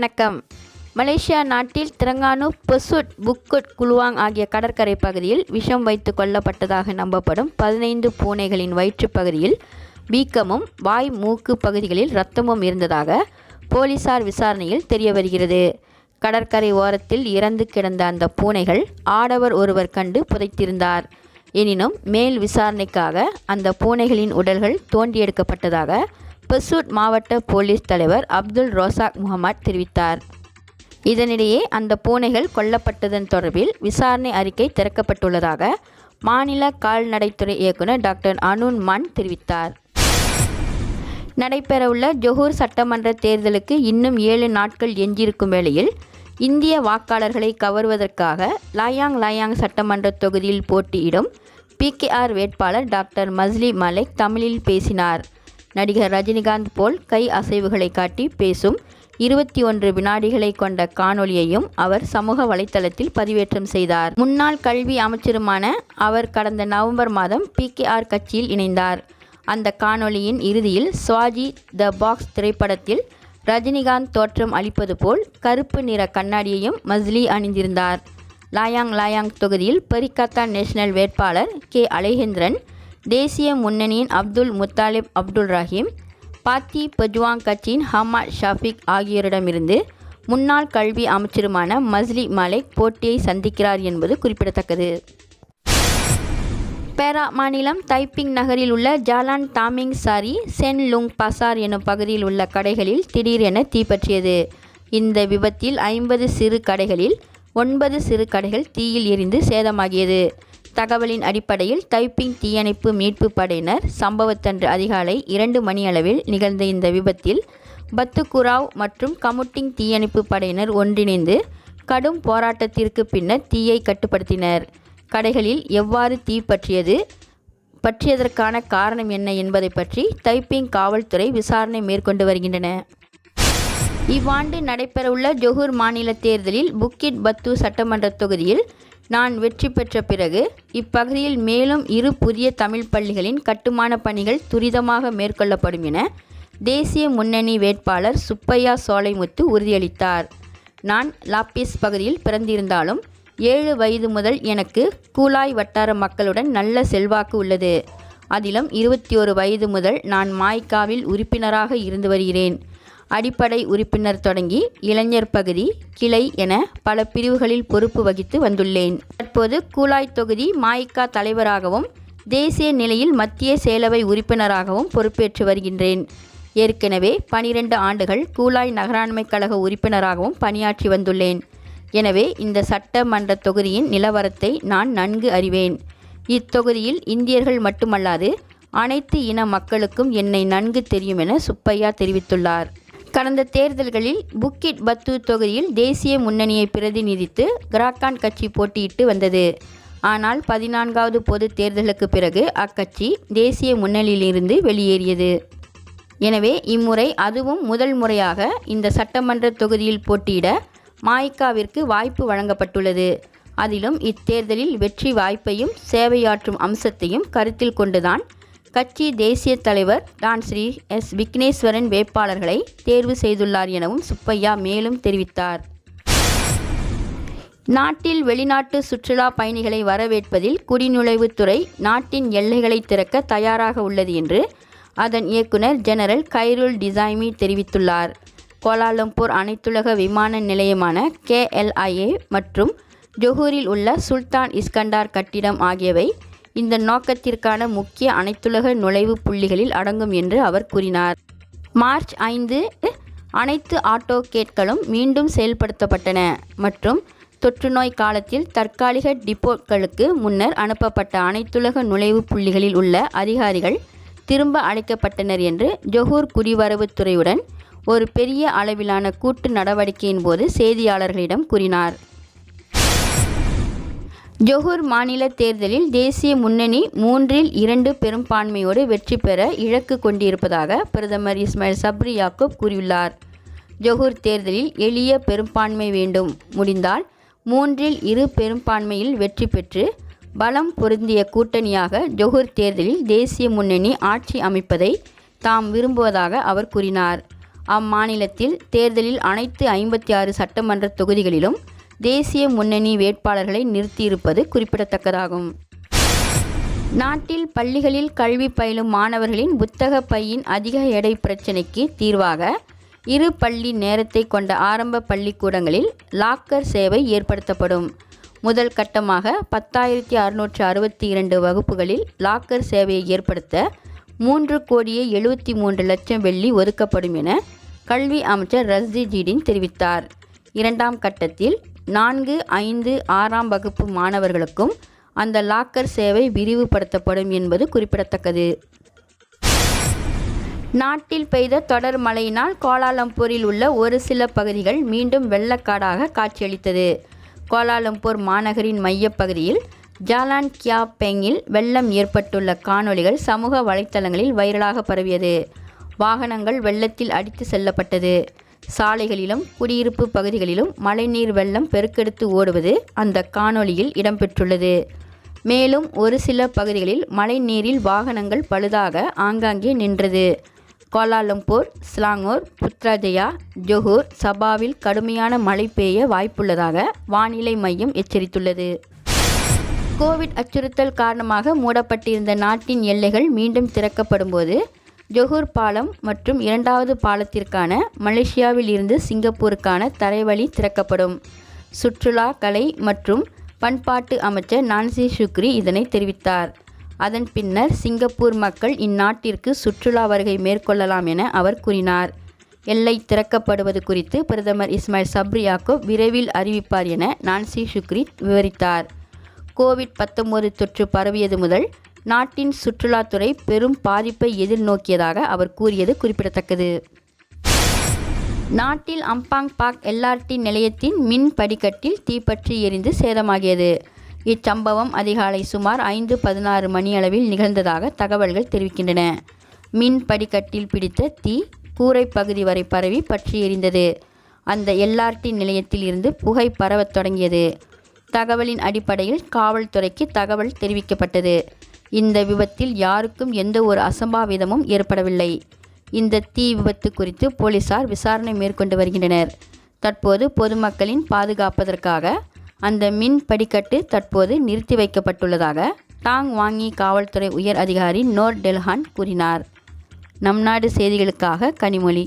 வணக்கம். மலேசியா நாட்டில் Terengganu பெசுட் புக்குட் Kluang ஆகிய கடற்கரை பகுதியில் விஷம் வைத்து கொல்லப்பட்டதாக நம்பப்படும் பதினைந்து பூனைகளின் வயிற்றுப் பகுதியில் வீக்கமும் வாய் மூக்கு பகுதிகளில் இரத்தமும் இருந்ததாக போலீசார் விசாரணையில் தெரிய வருகிறது. கடற்கரை ஓரத்தில் இறந்து கிடந்த அந்த பூனைகள் ஆடவர் ஒருவர் கண்டு புதைத்திருந்தார். எனினும் மேல் விசாரணைக்காக அந்த பூனைகளின் உடல்கள் தோண்டி எடுக்கப்பட்டதாக பெசூட் மாவட்ட போலீஸ் தலைவர் அப்துல் ரோசாக் முகமது தெரிவித்தார். இதனிடையே அந்த பூனைகள் கொல்லப்பட்டதன் தொடர்பில் விசாரணை அறிக்கை திறக்கப்பட்டுள்ளதாக மாநில கால்நடைத்துறை இயக்குனர் டாக்டர் அனுன் மன் தெரிவித்தார். நடைபெறவுள்ள ஜொஹூர் சட்டமன்ற தேர்தலுக்கு இன்னும் ஏழு நாட்கள் எஞ்சியிருக்கும் வேளையில் இந்திய வாக்காளர்களை கவர்வதற்காக லாயாங் லாயாங் சட்டமன்ற தொகுதியில் போட்டியிடும் பிகேஆர் வேட்பாளர் டாக்டர் மஸ்லி மலிக் தமிழில் பேசினார். நடிகர் ரஜினிகாந்த் போல் கை அசைவுகளை காட்டி பேசும் இருபத்தி ஒன்று வினாடிகளை கொண்ட காணொலியையும் அவர் சமூக வலைத்தளத்தில் பதிவேற்றம் செய்தார். முன்னாள் கல்வி அமைச்சருமான அவர் கடந்த நவம்பர் மாதம் பிகேஆர் கட்சியில் இணைந்தார். அந்த காணொளியின் இறுதியில் சுவாஜி த பாக்ஸ் திரைப்படத்தில் ரஜினிகாந்த் தோற்றம் அளிப்பது போல் கருப்பு நிற கண்ணாடியையும் மஸ்லி அணிந்திருந்தார். லாயாங் லாயாங் தொகுதியில் பெரிகாத்தா நேஷனல் வேட்பாளர் கே அலேஹேந்திரன் தேசிய முன்னணியின் அப்துல் முத்தாலிப் அப்துல் ரஹீம் பாத்தி பஜ்வாங் கட்சியின் ஹமாத் ஷாஃபிக் ஆகியோரிடமிருந்து முன்னாள் கல்வி அமைச்சருமான மஸ்லி மலிக் போட்டியை சந்திக்கிறார் என்பது குறிப்பிடத்தக்கது. பேரா மாநிலம் தைப்பிங் நகரில் உள்ள Jalan Taming Sari Chen Lung Pasar எனும் பகுதியில் உள்ள கடைகளில் திடீரென தீப்பற்றியது. இந்த விபத்தில் ஐம்பது சிறு கடைகளில் ஒன்பது சிறு கடைகள் தீயில் எரிந்து சேதமாகியது. தகவலின் அடிப்படையில் தைப்பிங் தீயணைப்பு மீட்பு படையினர் சம்பவத்தன்று அதிகாலை இரண்டு மணியளவில் நிகழ்ந்த இந்த விபத்தில் பத்துகுராவ் மற்றும் கமுட்டிங் தீயணைப்பு படையினர் ஒன்றிணைந்து கடும் போராட்டத்திற்கு பின்னர் தீயை கட்டுப்படுத்தினர். கடைகளில் எவ்வாறு தீ பற்றியது பற்றியதற்கான காரணம் என்ன என்பதை பற்றி தைப்பிங் காவல்துறை விசாரணை மேற்கொண்டு வருகின்றன. இவ்வாண்டு நடைபெறவுள்ள ஜொஹூர் மாநில தேர்தலில் புக்கிட் பத்து சட்டமன்ற தொகுதியில் நான் வெற்றி பெற்ற பிறகு இப்பகுதியில் மேலும் இரு புதிய தமிழ் பள்ளிகளின் கட்டுமான பணிகள் துரிதமாக மேற்கொள்ளப்படும் என தேசிய முன்னணி வேட்பாளர் சுப்பையா சோலைமுத்து உறுதியளித்தார். நான் லாப்பிஸ் பகுதியில் பிறந்திருந்தாலும் ஏழு வயது முதல் எனக்கு கூலாய் வட்டார மக்களுடன் நல்ல செல்வாக்கு உள்ளது. அதிலும் இருபத்தி ஒரு வயது முதல் நான் மாய்க்காவில் உறுப்பினராக இருந்து வருகிறேன். அடிப்படை உறுப்பினர் தொடங்கி இளைஞர் பகுதி கிளை என பல பிரிவுகளில் பொறுப்பு வகித்து வந்துள்ளேன். தற்போது கூலாய் தொகுதி மாய்கா தலைவராகவும் தேசிய நிலையில் மத்திய செயலவை உறுப்பினராகவும் பொறுப்பேற்று வருகின்றேன். ஏற்கனவே பனிரெண்டு ஆண்டுகள் கூலாய் நகராண்மை கழக உறுப்பினராகவும் பணியாற்றி வந்துள்ளேன். எனவே இந்த சட்டமன்ற தொகுதியின் நிலவரத்தை நான் நன்கு அறிவேன். இத்தொகுதியில் இந்தியர்கள் மட்டுமல்லாது அனைத்து இன மக்களுக்கும் என்னை நன்கு தெரியும் என சுப்பையா தெரிவித்துள்ளார். கடந்த தேர்தல்களில் புக்கிட் பத்து தொகுதியில் தேசிய முன்னணியை பிரதிநிதித்து கிராக்கான் கட்சி போட்டியிட்டு வந்தது. ஆனால் பதினான்காவது பொது தேர்தலுக்கு பிறகு அக்கட்சி தேசிய முன்னணியிலிருந்து வெளியேறியது. எனவே இம்முறை அதுவும் முதல் முறையாக இந்த சட்டமன்ற தொகுதியில் போட்டியிட மாய்காவிற்கு வாய்ப்பு வழங்கப்பட்டுள்ளது. அதிலும் இத்தேர்தலில் வெற்றி வாய்ப்பையும் சேவையாற்றும் அம்சத்தையும் கருத்தில் கொண்டுதான் கட்சி தேசிய தலைவர் டான் ஸ்ரீ எஸ் விக்னேஸ்வரன் வேட்பாளர்களை தேர்வு செய்துள்ளார் எனவும் சுப்பையா மேலும் தெரிவித்தார். நாட்டில் வெளிநாட்டு சுற்றுலா பயணிகளை வரவேற்பதில் குடிநுழைவுத்துறை நாட்டின் எல்லைகளை திறக்க தயாராக உள்ளது என்று அதன் இயக்குனர் ஜெனரல் கைருல் டிசைமி தெரிவித்துள்ளார். கோலாலம்பூர் அனைத்துலக விமான நிலையமான கேஎல்ஐஏ மற்றும் ஜொஹூரில் உள்ள சுல்தான் இஸ்கண்டார் கட்டிடம் ஆகியவை இந்த நோக்கத்திற்கான முக்கிய அனைத்துலக நுழைவு புள்ளிகளில் அடங்கும் என்று அவர் கூறினார். மார்ச் ஐந்து அனைத்து ஆட்டோகேட்களும் மீண்டும் செயல்படுத்தப்பட்டன மற்றும் தொற்றுநோய் காலத்தில் தற்காலிக டிப்போட்களுக்கு முன்னர் அனுப்பப்பட்ட அனைத்துலக நுழைவு புள்ளிகளில் உள்ள அதிகாரிகள் திரும்ப அழைக்கப்பட்டனர் என்று ஜொஹூர் குடிவரவுத்துறையுடன் ஒரு பெரிய அளவிலான கூட்டு நடவடிக்கையின் போது செய்தியாளர்களிடம் கூறினார். ஜொஹூர் மாநில தேர்தலில் தேசிய முன்னணி மூன்றில் இரண்டு பெரும்பான்மையோடு வெற்றி பெற இலக்கு கொண்டிருப்பதாக பிரதமர் இஸ்மாயில் சப்ரி யாக்கூப் கூறியுள்ளார். ஜொஹூர் தேர்தலில் எளிய பெரும்பான்மை வேண்டும். முடிந்தால் மூன்றில் இரு பெரும்பான்மையில் வெற்றி பெற்று பலம் பொருந்திய கூட்டணியாக ஜொஹூர் தேர்தலில் தேசிய முன்னணி ஆட்சி அமைப்பதை தாம் விரும்புவதாக அவர் கூறினார். அம்மாநிலத்தில் தேர்தலில் அனைத்து ஐம்பத்தி ஆறு சட்டமன்ற தொகுதிகளிலும் தேசிய முன்னணி வேட்பாளர்களை நிறுத்தியிருப்பது குறிப்பிடத்தக்கதாகும். நாட்டில் பள்ளிகளில் கல்வி பயிலும் மாணவர்களின் புத்தக பையின் அதிக எடை பிரச்சினைக்கு தீர்வாக இரு பள்ளி நேரத்தை கொண்ட ஆரம்ப பள்ளிக்கூடங்களில் லாக்கர் சேவை ஏற்படுத்தப்படும். முதல் கட்டமாக பத்தாயிரத்தி அறுநூற்று அறுபத்தி இரண்டு வகுப்புகளில் லாக்கர் சேவையை ஏற்படுத்த மூன்று கோடியே எழுபத்தி மூன்று லட்சம் வெள்ளி ஒதுக்கப்படும் என கல்வி அமைச்சர் ரஸ்தி ஜீடின் தெரிவித்தார். இரண்டாம் கட்டத்தில் நான்கு ஐந்து ஆறாம் வகுப்பு மாணவர்களுக்கும் அந்த லாக்கர் சேவை விரிவுபடுத்தப்படும் என்பது குறிப்பிடத்தக்கது. நாட்டில் பெய்த தொடர் மழையினால் கோலாலம்பூரில் உள்ள ஒரு சில பகுதிகள் மீண்டும் வெள்ளக்காடாக காட்சியளித்தது. கோலாலம்பூர் மாநகரின் மையப்பகுதியில் ஜாலான் கியா பெங்கில் வெள்ளம் ஏற்பட்டுள்ள காணொளிகள் சமூக வலைத்தளங்களில் வைரலாக பரவியது. வாகனங்கள் வெள்ளத்தில் அடித்து செல்லப்பட்டது. சாலைகளிலும் குடியிருப்பு பகுதிகளிலும் மழைநீர் வெள்ளம் பெருக்கெடுத்து ஓடுவது அந்த காணொளியில் இடம்பெற்றுள்ளது. மேலும் ஒரு சில பகுதிகளில் மழை நீரில் வாகனங்கள் பழுதாக ஆங்காங்கே நின்றது. கோலாலம்பூர் ஸ்லாங்கூர் புத்ராஜயா ஜொஹூர் சபாவில் கடுமையான மழை பெய்ய வாய்ப்புள்ளதாக வானிலை மையம் எச்சரித்துள்ளது. கோவிட் அச்சுறுத்தல் காரணமாக மூடப்பட்டிருந்த நாட்டின் எல்லைகள் மீண்டும் திறக்கப்படும்போது ஜொஹூர் பாலம் மற்றும் இரண்டாவது பாலத்திற்கான மலேசியாவில் இருந்து சிங்கப்பூருக்கான தரைவழி திறக்கப்படும். சுற்றுலா கலை மற்றும் பண்பாட்டு அமைச்சர் நான்சி ஷுக்ரி இதனை தெரிவித்தார். அதன் பின்னர் சிங்கப்பூர் மக்கள் இந்நாட்டிற்கு சுற்றுலா வருகை மேற்கொள்ளலாம் என அவர் கூறினார். எல்லை திறக்கப்படுவது குறித்து பிரதமர் இஸ்மாயில் சப்ரி விரைவில் அறிவிப்பார் என நான்சி ஷுக்ரி விவரித்தார். கோவிட் பத்தொன்பது தொற்று பரவியது முதல் நாட்டின் சுற்றுலாத்துறை பெரும் பாதிப்பை எதிர்நோக்கியதாக அவர் கூறியது குறிப்பிடத்தக்கது. நாட்டில் அம்பாங் பாக் எல்ஆர்டி நிலையத்தின் மின் படிக்கட்டில் தீப்பற்றி எரிந்து சேதமாகியது. இச்சம்பவம் அதிகாலை சுமார் ஐந்து பதினாறு மணியளவில் நிகழ்ந்ததாக தகவல்கள் தெரிவிக்கின்றன. மின் படிக்கட்டில் பிடித்த தீ கூரை பகுதி வரை பரவி பற்றி எரிந்தது. அந்த எல்ஆர்டி நிலையத்தில் இருந்து புகை பரவத் தொடங்கியது. தகவலின் அடிப்படையில் காவல்துறைக்கு தகவல் தெரிவிக்கப்பட்டது. இந்த விபத்தில் யாருக்கும் எந்த ஒரு அசம்பாவிதமும் ஏற்படவில்லை. இந்த தீ விபத்து குறித்து போலீசார் விசாரணை மேற்கொண்டு வருகின்றனர். தற்போது பொதுமக்களின் பாதுகாப்பதற்காக அந்த மின் படிக்கட்டு தற்போது நிறுத்தி வைக்கப்பட்டுள்ளதாக டாங் வாங்கி காவல்துறை உயர் அதிகாரி நோர் டெல்ஹான் கூறினார். நம் நாடு செய்திகளுக்காக கனிமொழி.